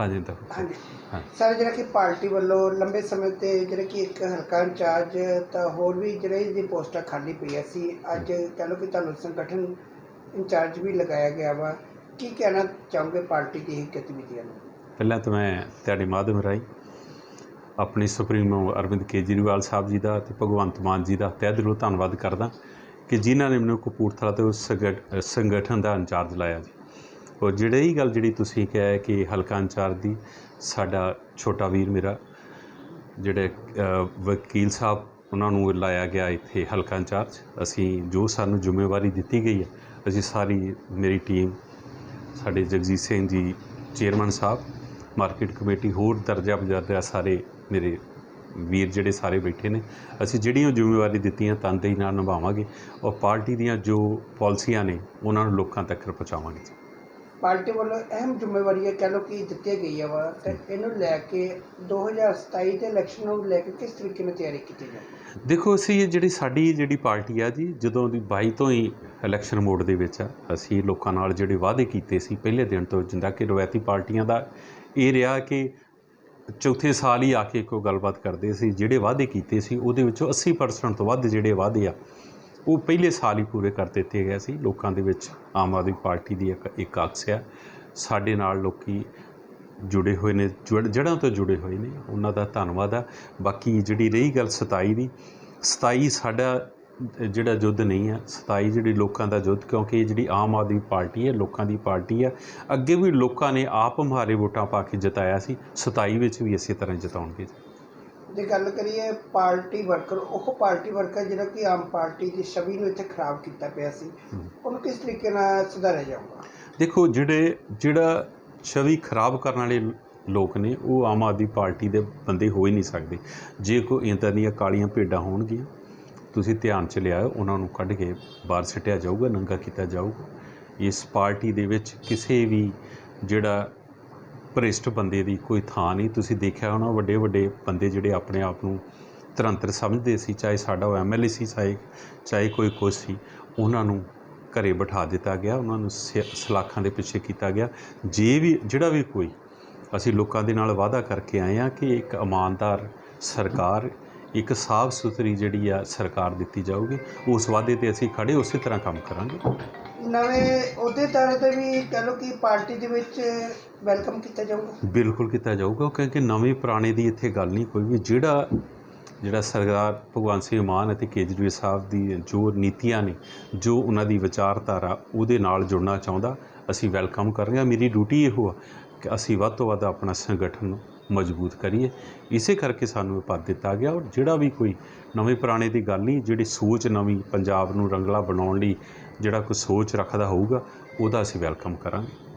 ਹਾਂਜੀ ਤਾਂ ਹਾਂਜੀ। ਹਾਂ। ਸਰ ਜਿਹੜਾ ਕਿ ਪਾਰਟੀ ਵੱਲੋਂ ਲੰਬੇ ਸਮੇਂ ਤੇ ਜਿਹੜਾ ਕਿ ਇੱਕ ਹਲਕਾ ਇੰਚਾਰਜ ਤਾਂ ਹੋਰ ਵੀ ਜਿਹੜੇ ਦੀ ਪੋਸਟਾਂ ਖਾਲੀ ਪਈਆਂ ਸੀ ਅੱਜ ਕਹ ਲਓ ਕਿ ਤੁਹਾਨੂੰ ਸੰਗਠਨ ਇੰਚਾਰਜ ਵੀ ਲਗਾਇਆ ਗਿਆ ਵਾ। ਕੀ ਕਹਿਣਾ ਚਾਹੋਗੇ ਪਾਰਟੀ ਦੀ ਇਹ ਗਤੀਵਿਧੀਆਂ ਨੂੰ? ਪਹਿਲਾਂ ਤਾਂ ਮੈਂ ਤੁਹਾਡੇ ਮਾਧਿਅਮ ਰਾਹੀਂ ਆਪਣੇ ਸੁਪਰੀਮੋ ਅਰਵਿੰਦ ਕੇਜਰੀਵਾਲ ਸਾਹਿਬ ਜੀ ਦਾ ਤੇ ਭਗਵੰਤ ਮਾਨ ਜੀ ਦਾ ਤਹਿ ਦਿਲੋਂ ਧੰਨਵਾਦ ਕਰਦਾ ਕਿ ਜਿਨ੍ਹਾਂ ਨੇ ਮੈਨੂੰ ਕਪੂਰਥਲਾ ਤੇ ਸੰਗਠਨ ਦਾ ਇੰਚਾਰਜ ਲਾਇਆ ਜੀ। ਔਰ ਜਿਹੜੇ ਹੀ ਗੱਲ ਜਿਹੜੀ ਤੁਸੀਂ ਕਿਹਾ ਕਿ ਹਲਕਾ ਇੰਚਾਰਜ ਦੀ, ਸਾਡਾ ਛੋਟਾ ਵੀਰ ਮੇਰਾ, ਜਿਹੜੇ ਵਕੀਲ ਸਾਹਿਬ, ਉਹਨਾਂ ਨੂੰ ਲਾਇਆ ਗਿਆ ਇੱਥੇ ਹਲਕਾ ਇੰਚਾਰਜ। ਅਸੀਂ ਜੋ ਸਾਨੂੰ ਜ਼ਿੰਮੇਵਾਰੀ ਦਿੱਤੀ ਗਈ ਹੈ, ਅਸੀਂ ਸਾਰੀ ਮੇਰੀ ਟੀਮ, ਸਾਡੇ ਜਗਜੀਤ ਸਿੰਘ ਜੀ, ਚੇਅਰਮੈਨ ਸਾਹਿਬ, ਮਾਰਕੀਟ ਕਮੇਟੀ, ਹੋਰ ਦਰਜਾ ਬਜਰਦਾ ਸਾਰੇ ਮੇਰੇ ਵੀਰ ਜਿਹੜੇ ਸਾਰੇ ਬੈਠੇ ਨੇ, ਅਸੀਂ ਜਿਹੜੀਆਂ ਜ਼ਿੰਮੇਵਾਰੀ ਦਿੱਤੀਆਂ ਤਨਦੇਹੀ ਨਾਲ ਨਿਭਾਵਾਂਗੇ, ਔਰ ਪਾਰਟੀ ਦੀਆਂ ਜੋ ਪਾਲਿਸੀਆਂ ਨੇ, ਉਹਨਾਂ ਨੂੰ ਲੋਕਾਂ ਤੱਕ ਪਹੁੰਚਾਵਾਂਗੇ। ਪਾਰਟੀ ਵੱਲੋਂ ਅਹਿਮ ਜ਼ਿੰਮੇਵਾਰੀ ਹੈ ਕਹ ਲਓ ਕਿ ਦਿੱਤੀ ਗਈ ਹੈ ਵਾ, ਤੇ ਇਹਨੂੰ ਲੈ ਕੇ 2027 ਦੇ ਇਲੈਕਸ਼ਨ ਨੂੰ ਲੈ ਕੇ ਕਿਸ ਤਰੀਕੇ ਨਾਲ ਤਿਆਰੀ ਕੀਤੀ ਜਾਵੇ ਦੇਖੋ, ਅਸੀਂ ਇਹ ਜਿਹੜੀ ਸਾਡੀ ਜਿਹੜੀ ਪਾਰਟੀ ਆ ਜੀ, ਜਦੋਂ ਦੀ 22 ਤੋਂ ਹੀ ਇਲੈਕਸ਼ਨ ਮੋਡ ਦੇ ਵਿੱਚ ਆ, ਅਸੀਂ ਲੋਕਾਂ ਨਾਲ ਜਿਹੜੇ ਵਾਅਦੇ ਕੀਤੇ ਸੀ ਪਹਿਲੇ ਦਿਨ ਤੋਂ, ਜਿੰਦਾ ਕਿ ਰਵਾਇਤੀ ਪਾਰਟੀਆਂ ਦਾ, ਇਹ ਰਿਹਾ ਕਿ ਚੌਥੇ ਸਾਲ ਹੀ ਆ ਕੇ ਕੋਈ ਗੱਲਬਾਤ ਕਰਦੇ ਸੀ, ਜਿਹੜੇ ਵਾਅਦੇ ਕੀਤੇ ਸੀ, ਉਹਦੇ ਵਿੱਚੋਂ 80% ਤੋਂ ਵੱਧ ਜਿਹੜੇ ਵਾਅਦੇ ਆ ਉਹ ਪਹਿਲੇ ਸਾਲ ਹੀ ਪੂਰੇ ਕਰ ਦਿੱਤੇ ਗਏ ਸੀ। ਲੋਕਾਂ ਦੇ ਵਿੱਚ ਆਮ ਆਦਮੀ ਪਾਰਟੀ ਦੀ ਇੱਕ ਇੱਕ ਅਕਸ ਆ ਸਾਡੇ ਨਾਲ ਲੋਕੀ ਜੁੜੇ ਹੋਏ ਨੇ, ਜੜ- ਜੜ੍ਹਾਂ ਤੋਂ ਜੁੜੇ ਹੋਏ ਨੇ। ਉਹਨਾਂ ਦਾ ਧੰਨਵਾਦ ਆ ਬਾਕੀ ਜਿਹੜੀ ਰਹੀ ਗੱਲ 27 ਦੀ 27 ਸਾਡਾ ਜਿਹੜਾ ਯੁੱਧ ਨਹੀਂ ਹੈ 27 ਜਿਹੜੀ ਲੋਕਾਂ ਦਾ ਯੁੱਧ, ਕਿਉਂਕਿ ਇਹ ਜਿਹੜੀ ਆਮ ਆਦਮੀ ਪਾਰਟੀ ਹੈ, ਲੋਕਾਂ ਦੀ ਪਾਰਟੀ ਆ ਅੱਗੇ ਵੀ ਲੋਕਾਂ ਨੇ ਆਪ ਹਮਾਰੇ ਵੋਟਾਂ ਪਾ ਕੇ ਜਿਤਾਇਆ ਸੀ। 27 ਵਿੱਚ ਵੀ ਇਸੇ ਤਰ੍ਹਾਂ ਜਿਤਾਉਣਗੇ। ਜੇ ਗੱਲ ਕਰੀਏ ਪਾਰਟੀ ਵਰਕਰ ਉਹ ਪਾਰਟੀ ਵਰਕਰ ਜਿਹੜਾ ਕਿ ਆਮ ਪਾਰਟੀ ਦੀ ਛਵੀ ਨੂੰ ਇੱਥੇ ਖਰਾਬ ਕੀਤਾ ਪਿਆ ਸੀ ਉਹਨੂੰ ਕਿਸ ਤਰੀਕੇ ਨਾਲ ਸੁਧਾਰਿਆ ਜਾਊਗਾ? ਦੇਖੋ ਜਿਹੜੇ ਜਿਹੜਾ ਛਵੀ ਖਰਾਬ ਕਰਨ ਵਾਲੇ ਲੋਕ ਨੇ ਉਹ ਆਮ ਆਦਮੀ ਪਾਰਟੀ ਦੇ ਬੰਦੇ ਹੋ ਹੀ ਨਹੀਂ ਸਕਦੇ। ਜੇ ਕੋਈ ਇੱਦਾਂ ਦੀਆਂ ਕਾਲੀਆਂ ਭੇਡਾਂ ਹੋਣਗੀਆਂ ਤੁਸੀਂ ਧਿਆਨ ਚ ਲਿਆਓ ਉਹਨਾਂ ਨੂੰ ਕੱਢ ਕੇ ਬਾਹਰ ਸਿੱਟਿਆ ਜਾਊਗਾ ਨੰਗਾ ਕੀਤਾ ਜਾਊਗਾ। ਇਸ ਪਾਰਟੀ ਦੇ ਵਿੱਚ ਕਿਸੇ ਵੀ ਜਿਹੜਾ ਭ੍ਰਿਸ਼ਟ ਬੰਦੇ ਦੀ ਕੋਈ ਥਾਂ ਨਹੀਂ। ਤੁਸੀਂ ਦੇਖਿਆ ਹੋਣਾ ਵੱਡੇ ਵੱਡੇ ਬੰਦੇ ਜਿਹੜੇ ਆਪਣੇ ਆਪ ਨੂੰ ਤਰੰਤਰ ਸਮਝਦੇ ਸੀ, ਚਾਹੇ ਸਾਡਾ ਉਹ ਐਮਐਲਏ ਸੀ, ਚਾਹੇ ਚਾਹੇ ਕੋਈ ਕੁਛ ਸੀ, ਉਹਨਾਂ ਨੂੰ ਘਰੇ ਬਿਠਾ ਦਿੱਤਾ ਗਿਆ, ਉਹਨਾਂ ਨੂੰ ਸ- ਸਲਾਖਾਂ ਦੇ ਪਿੱਛੇ ਕੀਤਾ ਗਿਆ। ਜੇ ਵੀ, ਜਿਹੜਾ ਵੀ ਕੋਈ, ਅਸੀਂ ਲੋਕਾਂ ਦੇ ਨਾਲ ਵਾਅਦਾ ਕਰਕੇ ਆਏ ਆ ਕਿ ਇੱਕ ਇਮਾਨਦਾਰ ਸਰਕਾਰ, ਇੱਕ ਸਾਫ਼ ਸੁਥਰੀ ਜਿਹੜੀ ਆ ਸਰਕਾਰ ਦਿੱਤੀ ਜਾਊਗੀ, ਉਸ ਵਾਅਦੇ ਤੇ ਅਸੀਂ ਖੜੇ ਉਸੇ ਤਰ੍ਹਾਂ ਕੰਮ ਕਰਾਂਗੇ। ਨਵੇਂ ਅਹੁਦੇਦਾਰਾਂ ਤੇ ਵੀ ਕਹਿ ਲਓ ਕਿ ਪਾਰਟੀ ਦੇ ਵਿੱਚ ਵੈਲਕਮ ਕੀਤਾ ਜਾਊਗਾ? ਬਿਲਕੁਲ ਕੀਤਾ ਜਾਊਗਾ, ਕਿਉਂਕਿ ਨਵੇਂ ਪੁਰਾਣੇ ਦੀ ਇੱਥੇ ਗੱਲ ਨਹੀਂ ਕੋਈ ਵੀ। ਜਿਹੜਾ ਜਿਹੜਾ ਸਰਦਾਰ ਭਗਵੰਤ ਸਿੰਘ ਮਾਨ ਅਤੇ ਕੇਜਰੀਵਾਲ ਸਾਹਿਬ ਦੀ ਜੋ ਨੀਤੀਆਂ ਨੇ, ਜੋ ਉਹਨਾਂ ਦੀ ਵਿਚਾਰਧਾਰਾ, ਉਹਦੇ ਨਾਲ ਜੁੜਨਾ ਚਾਹੁੰਦਾ, ਅਸੀਂ ਵੈਲਕਮ ਕਰਾਂਗੇ ਮੇਰੀ ਡਿਊਟੀ ਇਹੋ ਆ ਕਿ ਅਸੀਂ ਵੱਧ ਤੋਂ ਵੱਧ ਆਪਣਾ ਸੰਗਠਨ ਮਜ਼ਬੂਤ ਕਰੀਏ। ਇਸੇ ਕਰਕੇ ਸਾਨੂੰ ਇਹ ਪਦ ਦਿੱਤਾ ਗਿਆ ਔਰ ਜਿਹੜਾ ਵੀ ਕੋਈ ਨਵੇਂ ਪੁਰਾਣੇ ਦੀ ਗੱਲ ਨਹੀਂ, ਜਿਹੜੀ ਸੋਚ ਨਵੀਂ ਪੰਜਾਬ ਨੂੰ ਰੰਗਲਾ ਬਣਾਉਣ ਲਈ ਜਿਹੜਾ ਕੋਈ ਸੋਚ ਰੱਖਦਾ ਹੋਊਗਾ, ਉਹਦਾ ਅਸੀਂ ਵੈਲਕਮ ਕਰਾਂਗੇ।